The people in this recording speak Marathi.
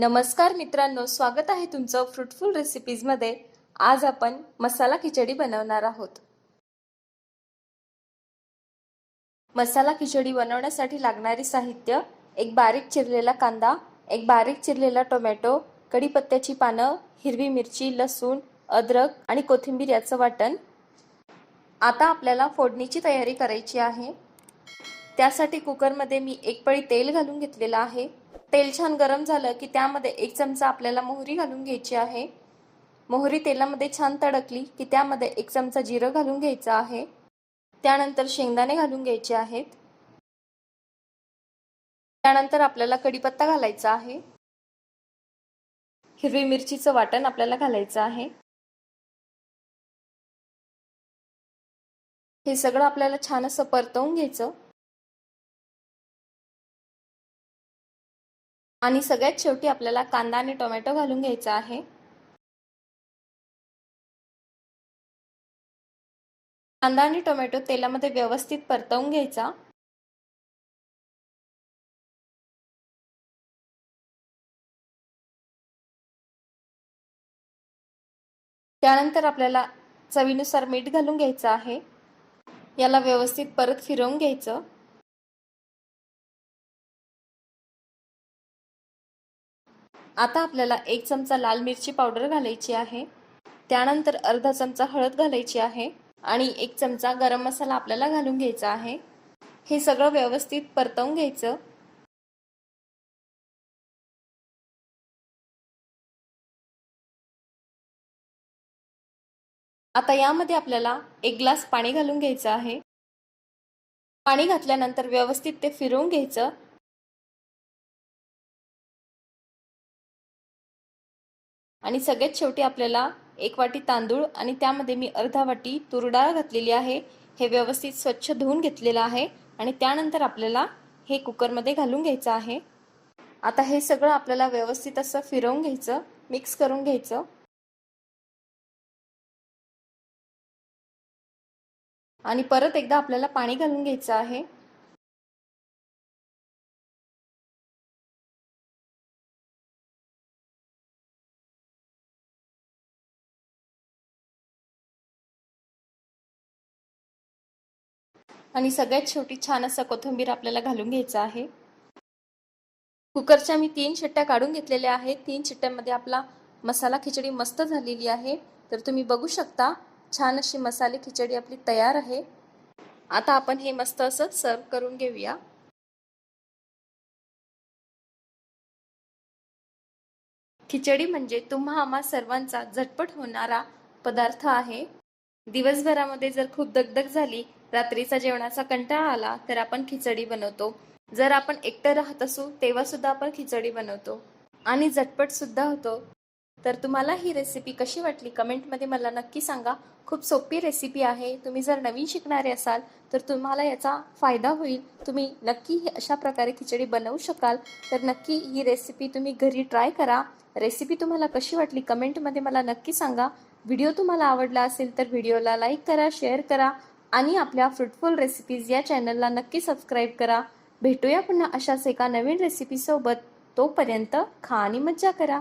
नमस्कार मित्रांनो स्वागत आहे तुमचं फ्रुटफुल रेसिपीजमध्ये आज आपण मसाला खिचडी बनवणार आहोत. मसाला खिचडी बनवण्यासाठी लागणारे साहित्य एक बारीक चिरलेला कांदा एक बारीक चिरलेला टोमॅटो कढीपत्त्याची पानं हिरवी मिरची लसूण अद्रक आणि कोथिंबीर याचं वाटण. आता आपल्याला फोडणीची तयारी करायची आहे. त्यासाठी कुकरमध्ये मी एक पळी तेल घालून घेतलेलं आहे. तेल छान गरम झालं की त्यामध्ये एक चमचा आपल्याला मोहरी घालून घ्यायची आहे. मोहरी तेलामध्ये छान तडकली की त्यामध्ये एक चमचा जिरं घालून घ्यायचं आहे. त्यानंतर शेंगदाणे घालून घ्यायचे आहेत. त्यानंतर आपल्याला कढीपत्ता घालायचा आहे. हिरवी मिरचीचं वाटण आपल्याला घालायचं आहे. हे सगळं आपल्याला छान असं परतवून घ्यायचं. आणि सगळ्यात शेवटी आपल्याला कांदा आणि टोमॅटो घालून घ्यायचा आहे. कांदा आणि टोमॅटो तेलामध्ये व्यवस्थित परतवून घ्यायचा. त्यानंतर आपल्याला चवीनुसार मीठ घालून घ्यायचं आहे. याला व्यवस्थित परत फिरवून घ्यायचं. आता आपल्याला एक चमचा लाल मिरची पावडर घालायची आहे. त्यानंतर अर्धा चमचा हळद घालायची आहे आणि एक चमचा गरम मसाला आपल्याला घालून घ्यायचा आहे. हे सगळं व्यवस्थित परतवून घ्यायचं. आता यामध्ये आपल्याला एक ग्लास पाणी घालून घ्यायचं आहे. पाणी घातल्यानंतर व्यवस्थित ते फिरवून घ्यायचं. आणि सगळ्यात शेवटी आपल्याला एक वाटी तांदूळ आणि त्यामध्ये मी अर्धा वाटी तुरडाळ घातलेली आहे. हे व्यवस्थित स्वच्छ धुवून घेतलेलं आहे आणि त्यानंतर आपल्याला हे कुकरमध्ये घालून घ्यायचं आहे. आता हे सगळं आपल्याला व्यवस्थित असं फिरवून घ्यायचं मिक्स करून घ्यायचं. आणि परत एकदा आपल्याला पाणी घालून घ्यायचं आहे. आणि सगळ्यात शेवटी छान असा कोथिंबीर आपल्याला घालून घ्यायचा आहे. कुकरच्या मी तीन शिट्ट्या काढून घेतलेल्या आहेत. तीन शिट्ट्यांमध्ये आपला मसाला खिचडी मस्त झालेली आहे. तर तुम्ही बघू शकता छान अशी मसाले खिचडी आपली तयार आहे. आता आपण हे मस्त असं सर्व करून घेऊया. खिचडी म्हणजे तुम्हा आम्हा सर्वांचा झटपट होणारा पदार्थ आहे. दिवसभरामध्ये जर खूप दगदग झाली रात्रीचा जेवणाचा कंटाळा आला तर आपण खिचडी बनवतो. जर आपण एकटं राहत असू तेव्हा सुद्धा आपण खिचडी बनवतो. आणि झटपट सुद्धा होतो. तर तुम्हाला ही रेसिपी कशी वाटली? कमेंटमध्ये मला नक्की सांगा. खूप सोपी रेसिपी आहे. तुम्ही जर नवीन शिकणारे असाल तर तुम्हाला याचा फायदा होईल. तुम्ही नक्की ही अशा प्रकारे खिचडी बनवू शकाल. तर नक्की ही रेसिपी तुम्ही घरी ट्राय करा. रेसिपी तुम्हाला कशी वाटली? कमेंटमध्ये मला नक्की सांगा. व्हिडिओ तुम्हाला आवडला असेल तर व्हिडिओला लाईक करा शेअर करा आणि आपल्या फ्रुटफुल रेसिपीज या चॅनलला नक्की सबस्क्राईब करा. भेटूया पुन्हा अशाच एका नवीन रेसिपीसोबत तोपर्यंत खा आणि मज्जा करा.